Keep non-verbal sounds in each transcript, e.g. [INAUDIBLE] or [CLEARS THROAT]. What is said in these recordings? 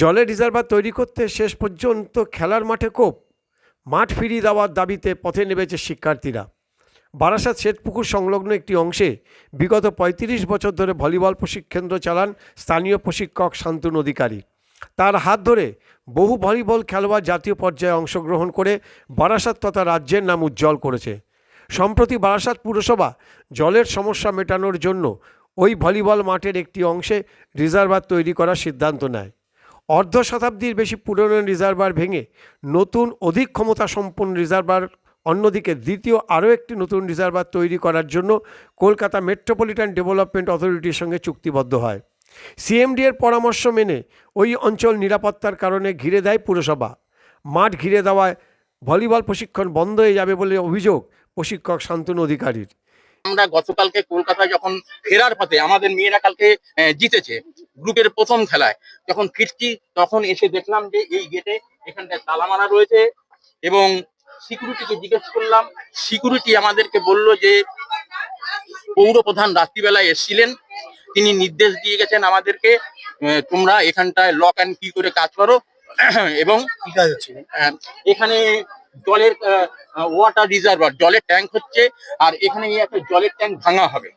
জলের রিজার্ভার তৈরি করতে শেষ পর্যন্ত খেলার মাঠে কোপ। মাঠ ফিরিয়ে দেওয়ার দাবিতে পথে নেমেছে শিক্ষার্থীরা। বারাসাত শ্বেতপুকুর সংলগ্ন একটি অংশে বিগত ৩৫ বছর ধরে ভলিবল প্রশিক্ষণ চালান স্থানীয় প্রশিক্ষক শান্তনু অধিকারী। তার হাত ধরে বহু ভলিবল খেলোয়াড় জাতীয় পর্যায়ে অংশগ্রহণ করে বারাসাত তথা রাজ্যের নাম উজ্জ্বল করেছে। সম্প্রতি বারাসাত পুরসভা জলের সমস্যা মেটানোর জন্য ওই ভলিবল মাঠের একটি অংশে রিজার্ভার তৈরি করার সিদ্ধান্ত নেয়। অর্ধ শতাব্দীর বেশি পুরনো রিজার্ভার ভেঙে নতুন অধিক ক্ষমতা সম্পন্ন রিজার্ভার অন্যদিকে দ্বিতীয় আরও একটি নতুন রিজার্ভার তৈরি করার জন্য কলকাতা মেট্রোপলিটন ডেভেলপমেন্ট অথরিটির সঙ্গে চুক্তিবদ্ধ হয়। সিএমডি এর পরামর্শ মেনে ওই অঞ্চল নিরাপত্তার কারণে ঘিরে দেয় পুরসভা। মাঠ ঘিরে দেওয়ায় ভলিবল প্রশিক্ষণ বন্ধ হয়ে যাবে বলে অভিযোগ প্রশিক্ষক শান্তনু অধিকারীর। আমরা গতকালকে কলকাতায় যখন ফেরার পথে আমাদের মেয়েরা কালকে জিতেছে। গ্রুপের প্রথম খেলায়। যখন ফিরছি তখন এসে দেখলাম যে এই গেটে এখানটায় তালা মারা রয়েছে এবং সিকিউরিটিকে জিজ্ঞেস করলাম। সিকিউরিটি আমাদেরকে বলল যে পৌর প্রধান রাত্রিবেলায় এসেছিলেন। তিনি নির্দেশ দিয়ে গেছেন আমাদেরকে তোমরা এখানটায় লক অ্যান্ড কি করে কাজ করো। [CLEARS THROAT] এবং এখানে জলের ওয়াটার রিজার্ভার জলের ট্যাঙ্ক হচ্ছে আর এখানে একটা জলের ট্যাঙ্ক ভাঙা হবে।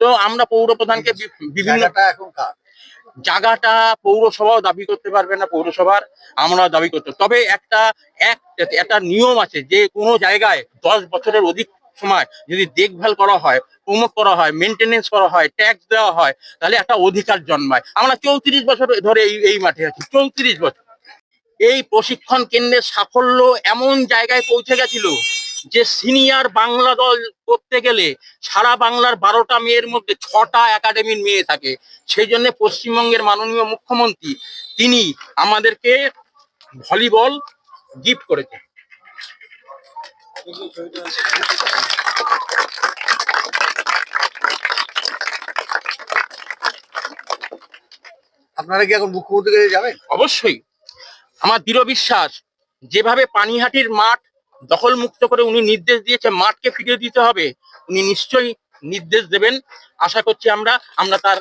তো আমরা পৌর প্রধানকে বিভিন্ন জায়গাটা পৌরসভাও দাবি করতে পারবে না পৌরসভার আমরা দাবি করতে তবে একটা এক, একটা নিয়ম আছে যে কোনো জায়গায় দশ বছরের অধিক সময় যদি দেখভাল করা হয়, প্রমোট করা হয় মেনটেনেন্স করা হয় ট্যাক্স দেওয়া হয়, তাহলে একটা অধিকার জন্মায়। আমরা চৌত্রিশ বছর ধরে এই এই মাঠে আছি, চৌত্রিশ বছর। এই প্রশিক্ষণ কেন্দ্রের সাফল্য এমন জায়গায় পৌঁছে গেছিল যে সিনিয়র বাংলা দল করতে গেলে সারা বাংলার বারোটা মেয়ের মধ্যে ছটা একাডেমির মেয়ে থাকে। সেই জন্য পশ্চিমবঙ্গের মাননীয় মুখ্যমন্ত্রী তিনি আমাদেরকে ভলিবল গিফট করেছেন। আপনারা কি এখন মুখ্যমন্ত্রীর কাছে যাবেন? অবশ্যই। আমার দৃঢ় বিশ্বাস যেভাবে পানিহাটির মাঠ দখল মুক্ত করে উনি নির্দেশ দিয়েছে মাঠকে ফিরিয়ে দিতে হবে। উনি নিশ্চয়ই নির্দেশ দেবেন। আশা করছি আমরা আমরা তার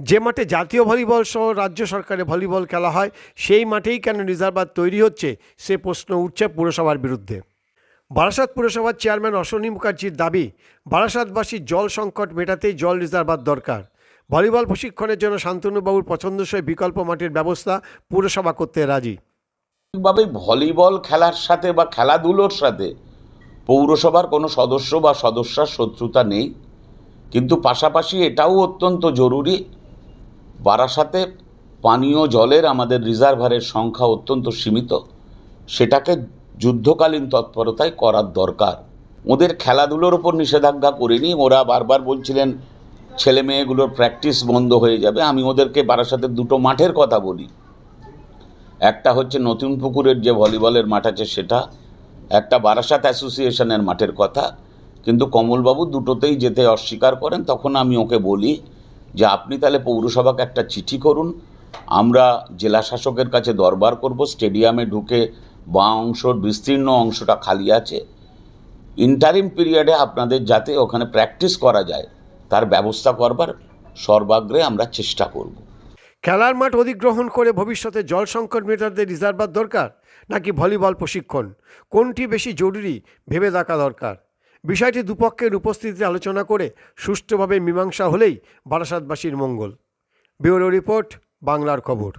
যে মাঠে জাতীয় ভলিবল সহ রাজ্য সরকারে ভলিবল খেলা হয়, সেই মাঠেই কেন রিজার্ভার তৈরি হচ্ছে, সে প্রশ্ন উঠছে পুরসভার বিরুদ্ধে। বারাসাত পুরসভার চেয়ারম্যান অশ্বনী মুখার্জির দাবি বারাসাতবাসীর জল সংকট মেটাতেই জল রিজার্ভার দরকার। ভলিবল প্রশিক্ষণের জন্য শান্তনুবাবুর পছন্দসই বিকল্প মাঠের ব্যবস্থা পুরসভা করতে রাজি। ভাবে ভলিবল খেলার সাথে বা খেলাধুলোর সাথে পৌরসভার কোনো সদস্য বা সদস্যার শত্রুতা নেই। কিন্তু পাশাপাশি এটাও অত্যন্ত জরুরি, বারাসাতে পানীয় জলের আমাদের রিজার্ভারের সংখ্যা অত্যন্ত সীমিত, সেটাকে যুদ্ধকালীন তৎপরতায় করার দরকার। ওদের খেলাধুলোর ওপর নিষেধাজ্ঞা করিনি, ওরা বারবার বলছিলেন ছেলে মেয়েগুলোর প্র্যাকটিস বন্ধ হয়ে যাবে, আমি ওদেরকে বারাসাতের দুটো মাঠের কথা বলি। একটা হচ্ছে নতুন পুকুরের যে ভলিবলের মাঠ আছে সেটা, একটা বারাসাত অ্যাসোসিয়েশনের মাঠের কথা, কিন্তু কমলবাবু দুটোতেই যেতে অস্বীকার করেন, তখন আমি ওকে বলি যে আপনি তাহলে পৌরসভাকে একটা চিঠি করুন, আমরা জেলা শাসকের কাছে দরবার করব, স্টেডিয়ামে ঢুকে বাঁ অংশ, বিস্তীর্ণ অংশটা খালি আছে। ইন্টারিম পিরিয়ডে আপনাদের যাতে ওখানে প্র্যাকটিস করা যায়, তার ব্যবস্থা করবার সর্বাগ্রে আমরা চেষ্টা করব। খেলার মাঠ অধিগ্রহণ করে ভবিষ্যতে জল সংকট মেটাতে রিজার্ভার দরকার নাকি ভলিবল প্রশিক্ষণ? কোনটি বেশি জরুরি ভেবে দেখা দরকার? বিষয়টি দুপক্ষের উপস্থিতিতে আলোচনা করে সুষ্ঠুভাবে মীমাংসা হলেই বারাসাতবাসীর মঙ্গল। ব্যুরো রিপোর্ট, বাংলার খবর।